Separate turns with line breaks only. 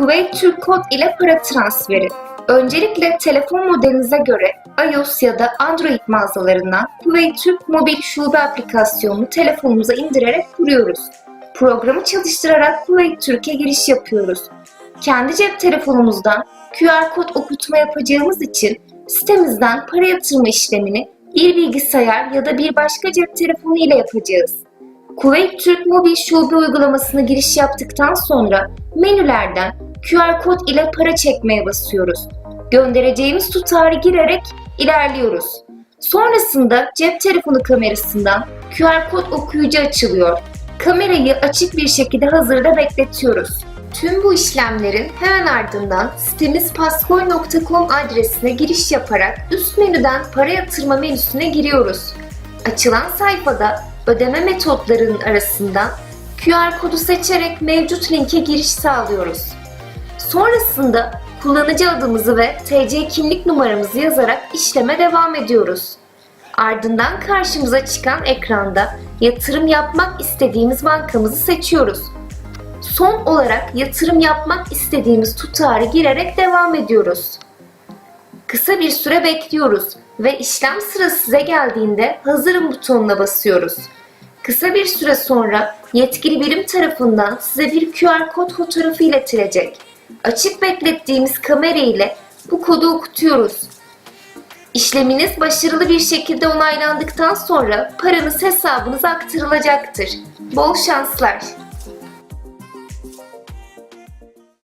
Kuveyt Türk Kod ile para transferi. Öncelikle telefon modelinize göre iOS ya da Android mağazalarından Kuveyt Türk mobil şube aplikasyonunu telefonumuza indirerek kuruyoruz. Programı çalıştırarak Kuveyt Türk'e giriş yapıyoruz. Kendi cep telefonumuzdan QR kod okutma yapacağımız için sitemizden para yatırma işlemini bir bilgisayar ya da bir başka cep telefonu ile yapacağız. Kuveyt Türk mobil şube uygulamasına giriş yaptıktan sonra menülerden QR kod ile para çekmeye basıyoruz. Göndereceğimiz tutarı girerek ilerliyoruz. Sonrasında cep telefonu kamerasından QR kod okuyucu açılıyor. Kamerayı açık bir şekilde hazırda bekletiyoruz. Tüm bu işlemlerin hemen ardından sitemiz pascoin.com adresine giriş yaparak üst menüden para yatırma menüsüne giriyoruz. Açılan sayfada ödeme metotlarının arasından QR kodu seçerek mevcut linke giriş sağlıyoruz. Sonrasında kullanıcı adımızı ve TC kimlik numaramızı yazarak işleme devam ediyoruz. Ardından karşımıza çıkan ekranda yatırım yapmak istediğimiz bankamızı seçiyoruz. Son olarak yatırım yapmak istediğimiz tutarı girerek devam ediyoruz. Kısa bir süre bekliyoruz ve işlem sırası size geldiğinde hazırım butonuna basıyoruz. Kısa bir süre sonra yetkili birim tarafından size bir QR kod fotoğrafı iletilecek. Açık beklettiğimiz kamera ile bu kodu okutuyoruz. İşleminiz başarılı bir şekilde onaylandıktan sonra paranız hesabınıza aktarılacaktır. Bol şanslar.